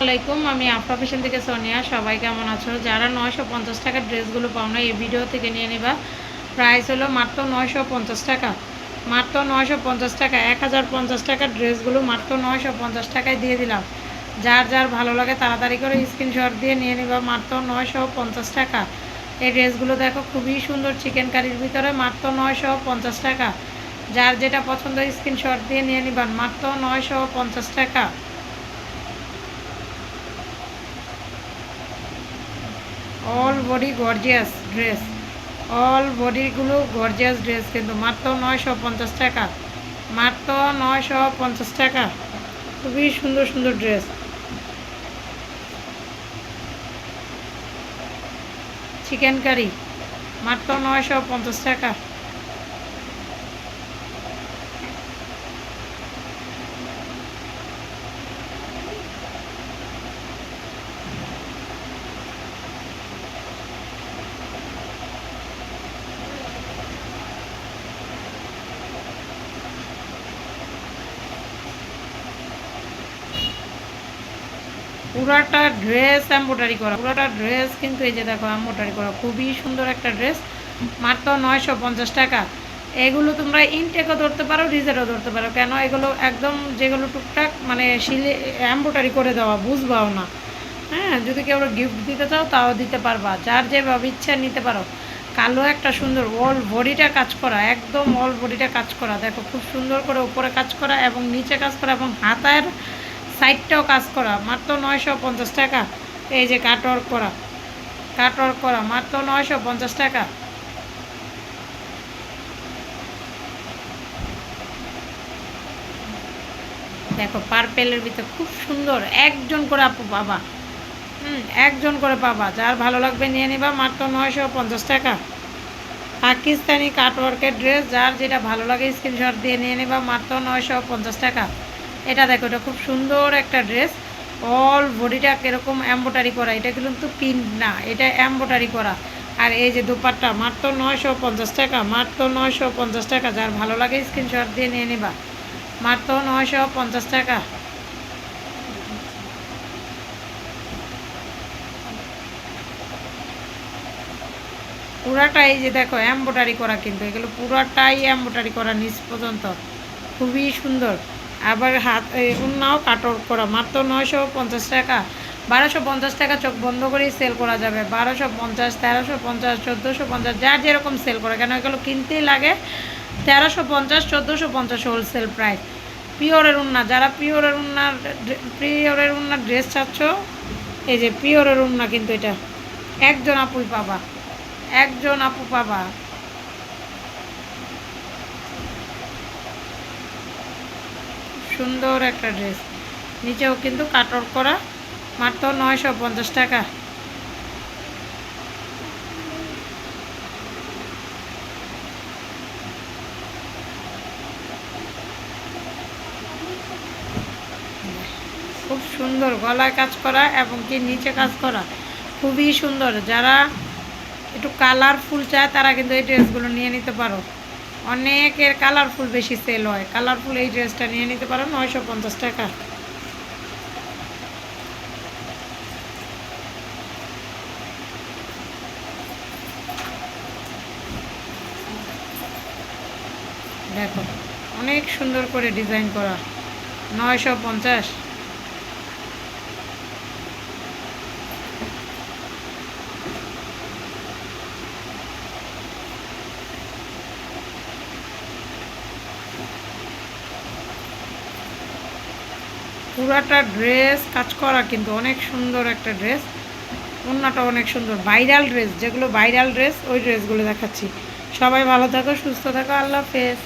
আসসালামাইকুম আমি আফরা ফ্যাশন থেকে সোনিয়া। সবাই কেমন আছো? যারা নয়শো পঞ্চাশ টাকার ড্রেসগুলো পাও না এই ভিডিও থেকে নিয়ে নেবা। প্রাইস হলো মাত্র নয়শো পঞ্চাশ টাকা। মাত্র নয়শো পঞ্চাশ টাকা, এক হাজার পঞ্চাশ টাকার ড্রেসগুলো মাত্র নয়শো পঞ্চাশ টাকায় দিয়ে দিলাম। যার যার ভালো লাগে তাড়াতাড়ি করে স্ক্রিনশট দিয়ে নিয়ে নিবা। মাত্র নয়শো পঞ্চাশ টাকা। এই ড্রেসগুলো দেখো খুবই সুন্দর চিকেন কারির ভিতরে, মাত্র নয়শো পঞ্চাশ টাকা। যার যেটা পছন্দ স্ক্রিনশট দিয়ে নিয়ে নিবান মাত্র নয়শো পঞ্চাশ টাকা। All body gorgeous dress all বডিগুলো gorgeous dress কিন্তু মাত্র নয়শো পঞ্চাশ টাকা। মাত্র নয়শো পঞ্চাশ টাকা। খুবই সুন্দর সুন্দর ড্রেস চিকেন কারি মাত্র নয়শো পঞ্চাশ টাকা। পুরাটা ড্রেস এম্বোটারি করা। পুরাটা ড্রেস কিন্তু এই যে দেখো এম্বোটারি করা। খুবই সুন্দর একটা ড্রেস মাত্র নয়শো পঞ্চাশ টাকা। এগুলো তোমরা ইনটেকও ধরতে পারো রিজেটও ধরতে পারো। কেন? এগুলো একদম যেগুলো টুকটাক মানে শিলে এম্বোটারি করে দেওয়া, বুঝবাও না। হ্যাঁ যদি কেউ গিফট দিতে চাও, তাও দিতে পারবা। যার যেভাবে ইচ্ছা নিতে পারো। কালো একটা সুন্দর অল বডিটা কাজ করা, একদম অল বডিটা কাজ করা। দেখো, খুব সুন্দর করে উপরে কাজ করা এবং নিচে কাজ করা এবং হাতার সাইডটাও কাজ করা, মাত্র নয়শো পঞ্চাশ টাকা। এই যে কাটওয়ার্ক করা কাটওয়ার্ক করা, মাত্র নয়শো পঞ্চাশ টাকা। দেখো পার্পেলের ভিতরে খুব সুন্দর, একজন করে আপু পাবা হুম, একজন করে পাবা যার ভালো লাগবে নিয়ে নিবা, মাত্র নয়শো পঞ্চাশ টাকা। পাকিস্তানি কাটওয়ার্কের ড্রেস যার যেটা ভালো লাগে স্ক্রিনশট দিয়ে নিয়ে নেবা, মাত্র নয়শো পঞ্চাশ টাকা। এটা দেখো, এটা খুব সুন্দর একটা ড্রেস অল বডিটা কীরকম এম্বোটারি করা। এটা কিন্তু পিন না, এটা এম্বোটারি করা। আর এই যে দুপাট্টা, মাত্র নয়শো পঞ্চাশ টাকা, মাত্র নয়শো পঞ্চাশ টাকা। যার ভালো লাগে স্ক্রিনশট দিয়ে নিয়ে নেবা। মাত্র নয়শো পঞ্চাশ টাকা। পুরাটাই যে দেখো এম্বোটারি করা কিন্তু, এগুলো পুরাটাই এম্বোটারি করা নিচ পর্যন্ত। খুবই সুন্দর। আবার হাত উন্নাও কাটর করা, মাত্র নয়শো পঞ্চাশ টাকা। বারোশো পঞ্চাশ টাকা চোখ বন্ধ করেই সেল করা যাবে। বারোশো পঞ্চাশ, তেরোশো পঞ্চাশ, চোদ্দোশো পঞ্চাশ যার যেরকম সেল করে। কেন এগুলো কিনতেই লাগে। তেরোশো পঞ্চাশ, চোদ্দোশো পঞ্চাশ হোলসেল প্রাইস পিওরের উন্না, যারা পিওরের উন্নার পিওরের উন্নার ড্রেস চাচ্ছ, এই যে পিওরের উন্না কিন্তু এটা। একজন আপুই পাবা। একজন আপু পাবা। সুন্দর একটা ড্রেস। নিচেও কিন্তু কাটর করা, মাত্র নয়শো পঞ্চাশ টাকা। খুব সুন্দর গলায় কাজ করা এবং কি নিচে কাজ করা, খুবই সুন্দর। যারা একটু কালারফুল চায়, তারা কিন্তু এই ড্রেসগুলো নিয়ে নিতে পারো। অনেকের কালারফুল বেশি সেল হয়। কালারফুল এই ড্রেসটা নিয়ে নিতে পারো, নয়শো পঞ্চাশ টাকা। দেখো, অনেক সুন্দর করে ডিজাইন করা। নয়শো পঞ্চাশ। পুরাটা ড্রেস কাজ করা কিন্তু অনেক সুন্দর একটা ড্রেস অন্যটা অনেক সুন্দর। ভাইরাল ড্রেস যেগুলো ভাইরাল ড্রেস ওই ড্রেসগুলো দেখাচ্ছি। সবাই ভালো থাকো, সুস্থ থাকো, আল্লাহ হাফেজ।